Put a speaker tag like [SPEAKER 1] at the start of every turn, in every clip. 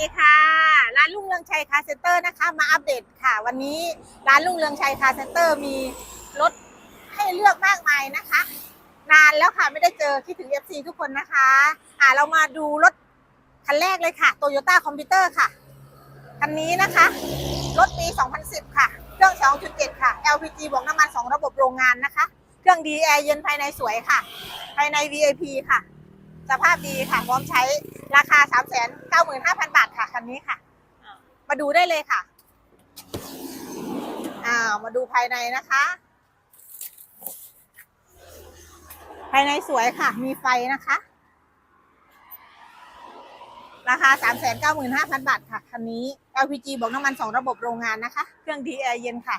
[SPEAKER 1] ดีค่ะ ร้านลุงเรืองชัยคาเซ็นเตอร์นะคะ มาอัปเดตค่ะ วันนี้ร้านลุงเรืองชัยคาเซ็นเตอร์มีรถให้เลือกมากมายนะคะ นานแล้วค่ะไม่ได้เจอคิดถึง FC ทุกคนนะคะอ่าเรามาดูรถคันแรกเลยค่ะ Toyota Computer ค่ะคันนี้นะคะ รถปี 2010 ค่ะ เครื่อง 2.7 ค่ะ LPG บวกน้ำมัน 2 ระบบโรงงานนะคะ เครื่องดีแอร์เย็นภายในสวยค่ะ ภายใน VIP ค่ะ สภาพดีค่ะพร้อมใช้ราคา 395,000 บาทค่ะคันนี้ค่ะ มาดูได้เลยค่ะอ้าวมาดูภายในนะคะ ภายในสวยค่ะ มีไฟนะคะ ราคา 395,000 บาทค่ะคันนี้ LPG บอกน้ำมัน 2 ระบบโรงงานนะคะ เครื่องดีแอร์เย็นค่ะ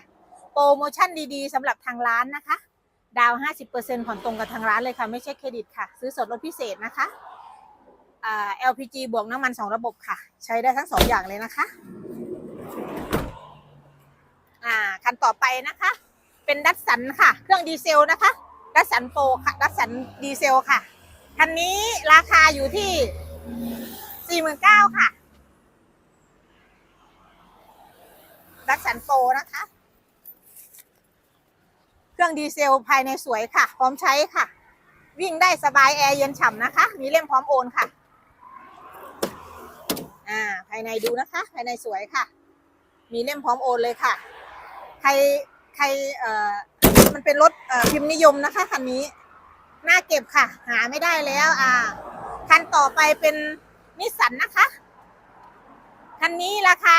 [SPEAKER 1] โปรโมชั่นดีๆสำหรับทางร้านนะคะ ดาวน์50%ผ่อนตรงกับทางร้านเลยค่ะ ไม่ใช่เครดิตค่ะ ซื้อสดลดพิเศษนะคะ LPG บวกน้ำมัน 2 ระบบค่ะ ใช้ได้ทั้ง 2 อย่างเลยนะคะอ่าคันต่อไปนะคะ เป็นดัตสันค่ะ เครื่องดีเซลนะคะ ดัตสันโปรค่ะดัตสันดีเซลค่ะ คันนี้ราคาอยู่ที่ 49,000ค่ะดัตสันโปรนะคะ รื่องดีเซลภายในสวยค่ะ พร้อมใช้ค่ะ วิ่งได้สบายแอร์เย็นฉ่ำนะคะ มีเล่มพร้อมโอนค่ะ อ่า ภายในดูนะคะ ภายในสวยค่ะ มีเล่มพร้อมโอนเลยค่ะ ใครใครเอ่อมันเป็นรถเอ่อพิมพ์นิยมนะคะคันนี้น่าเก็บค่ะ หาไม่ได้แล้วอ่าคันต่อไปเป็นนิสสันนะคะ คันนี้ราคา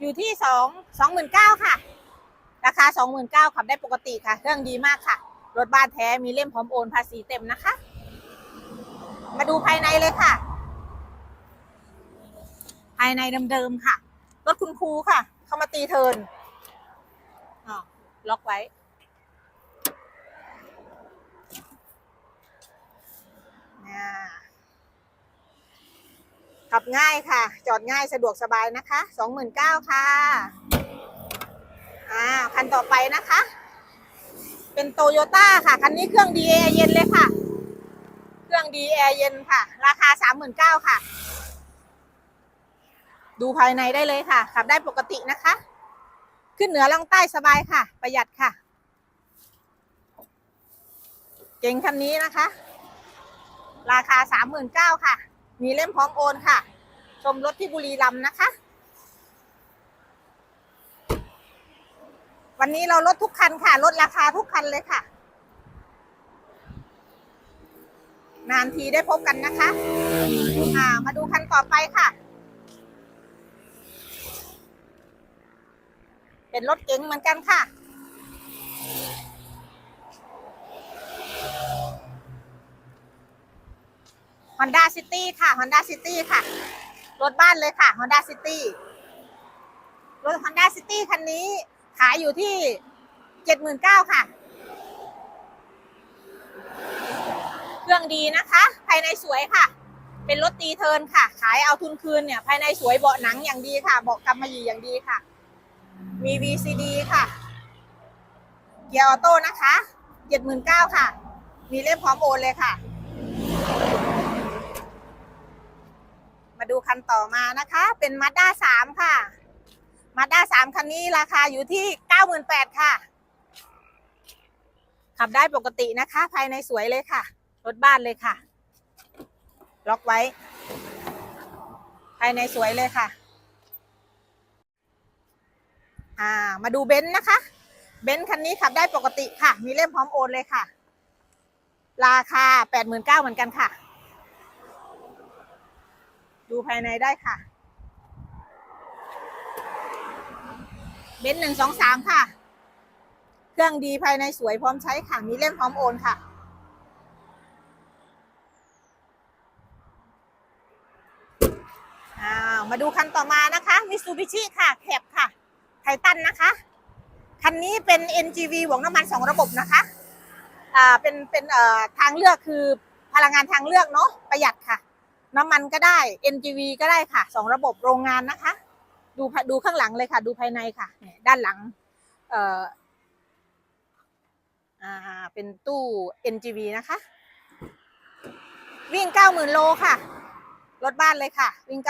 [SPEAKER 1] อยู่ที่สองสองหมื่นเก้าค่ะ ราคา 29,000ขับได้ปกติค่ะ เครื่องดีมากค่ะ รถบ้านแท้มีเล่มพร้อมโอนภาษีเต็มนะคะ มาดูภายในเลยค่ะ ภายในเดิมๆค่ะ รถคุณครูค่ะ เข้ามาตีเทินอ๋อล็อกไว้ ขับง่ายค่ะ จอดง่ายสะดวกสบายนะคะ 29,000ค่ะ อ่าคันต่อไปนะคะ เป็นโตโยต้าค่ะ คันนี้เครื่องดีแอร์เย็นเลยค่ะ เครื่องดีแอร์เย็นค่ะ ราคาสามหมื่นเก้าค่ะ ดูภายในได้เลยค่ะ ขับได้ปกตินะคะ ขึ้นเหนือล่องใต้สบายค่ะ ประหยัดค่ะ เก่งคันนี้นะคะ ราคาสามหมื่นเก้าค่ะ มีเล่มพร้อมโอนค่ะ ชมรถที่บุรีรัมย์นะคะ วันนี้เราลดทุกคันค่ะ ลดราคาทุกคันเลยค่ะ นานทีได้พบกันนะคะ อ่า มาดูคันต่อไปค่ะ เป็นรถเก๋งเหมือนกันค่ะ Honda City ค่ะ Honda City ค่ะ รถบ้านเลยค่ะ Honda City รถ Honda City คันนี้ ขายอยู่ที่เจ็ดหมื่นเก้าค่ะ เครื่องดีนะคะ ภายในสวยค่ะ เป็นรถตีเทินค่ะ ขายเอาทุนคืนเนี่ย ภายในสวยเบาะหนังอย่างดีค่ะ เบาะกำมะหยี่อย่างดีค่ะ มี VCD ค่ะ เกียร์ออโต้นะคะเจ็ดหมื่นเก้าค่ะ มีเล่มพร้อมโอนเลยค่ะ มาดูคันต่อมานะคะ เป็นมาด้าสามค่ะ มาด้าสามคันนี้ราคาอยู่ที่เก้าหมื่นแปดค่ะ ขับได้ปกตินะคะ ภายในสวยเลยค่ะ รถบ้านเลยค่ะ ล็อกไว้ ภายในสวยเลยค่ะ อ่า มาดูเบนซ์นะคะ เบนซ์คันนี้ขับได้ปกติค่ะ มีเล่มพร้อมโอนเลยค่ะ ราคาแปดหมื่นเก้าเหมือนกันค่ะ ดูภายในได้ค่ะ เบนซ์หนึ่งสองสามค่ะ เครื่องดีภายในสวยพร้อมใช้ค่ะ มีเล่มพร้อมโอนค่ะ มาดูคันต่อมานะคะมิซูบิชิค่ะแคบค่ะ ไททันนะคะ คันนี้เป็น NGV บวกน้ำมันสองระบบนะคะ อ่า เป็น เป็นเอ่อทางเลือกคือพลังงานทางเลือกเนาะประหยัดค่ะ น้ำมันก็ได้ NGV ก็ได้ค่ะสองระบบโรงงานนะคะ ดูดูข้างหลังเลยค่ะ ดูภายในค่ะ ด้านหลัง เอ่ออ่าเป็นตู้ NGV นะคะ วิ่งเก้าหมื่นโลค่ะ รถบ้านเลยค่ะ วิ่ง